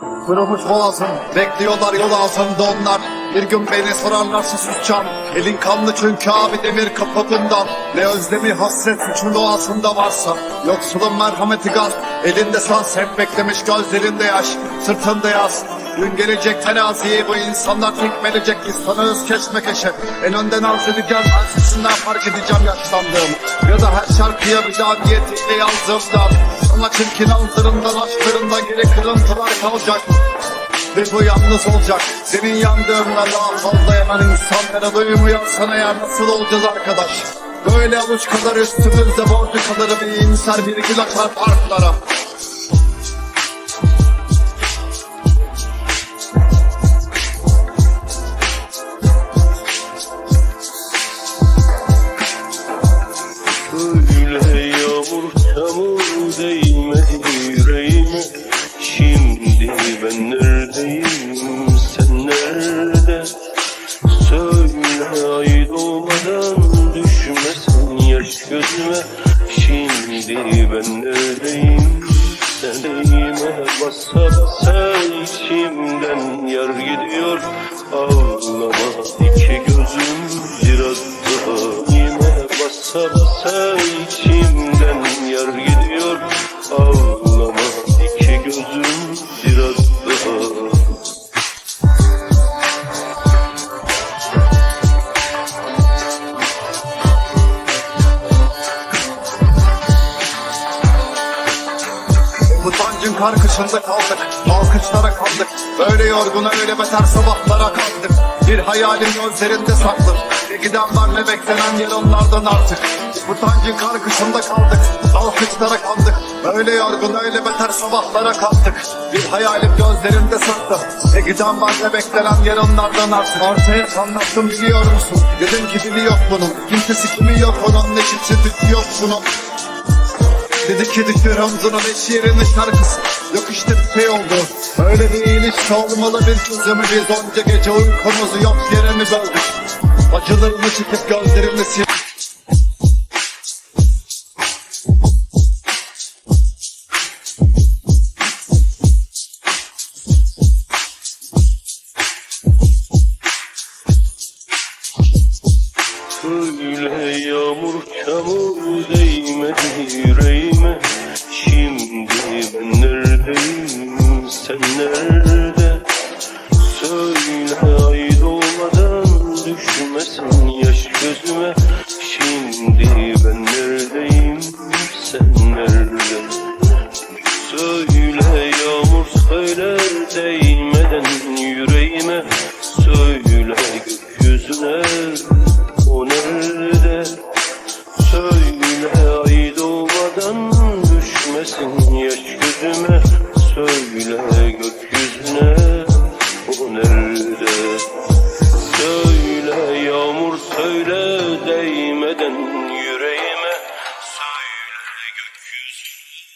Kırılmış boğazım Bekliyorlar yol ağzımda onlar. Bir gün beni sorarlarsa susacağım Elin kanlı çünkü abi demir kapatından Ne özlemi hasret suçun doğasında varsa. Yoksulun merhameti gaz. Elinde sans hep beklemiş gözlerinde yaş. Sırtında yaz Gün gelecek teraziyi bu insanlar tekmelecek Biz sana öz keşmekeşe En önden arz edeceğim Ben sesinden fark edeceğim yaşlandığımı. Ya da her şarkıya bir daha niyetiyle yazdığımda Sana çirkin anlarından aşklarından geri kırıntılar kalacak. Ve bu yalnız olacak. Senin yandığında daha fazla yanan insanlara duymuyor sana ya nasıl olacağız arkadaş? Böyle avuç kadar üstümüzde borcu kadar bir iyimser bir gül açar parklara Ay doğmadan düşmesin yaş gözüme. Şimdi ben neredeyim sen değme Basa basa içimden yar gidiyor. Ağlama iki gözüm Utancın karkışında kaldık Alkışlara kaldık. Öyle yorgun öyle beter sabahlara kaldık. Bir hayalin gözlerinde saklı. Giden var ne beklenen yer onlardan artık. Utancın karkışında kaldık Alkışlara kaldık. Öyle yorgun öyle beter sabahlara kaldık. Bir hayalim gözlerinde saklı. Ne giden var ne beklenen yer onlardan artık. Ortaya anlattım biliyor musun? Dedim ki biri yok bunun. Kimsesi kimi yok onun Ne kimse tütü yok bunun Dedi ki düşür omzuna beş yerine şarkısı. Yok işte bir şey oldu. Öyle bir ilişki olmalı bir çözümü Biz onca gece uykumuzu yok yere mi böldük Acılarını çekip gözlerimle sil Öyle yağmur çamur değmedi yüreğime. Şimdi ben neredeyim sen nerede? Söyle ay doğmadan düşmesin yaş gözüme. Şimdi ben neredeyim sen nerede? Söyle yağmur söyle değmeden yaş gözüme Söyle gökyüzüne O nerede? Söyle yağmur söyle Değmeden yüreğime Söyle gökyüzüne.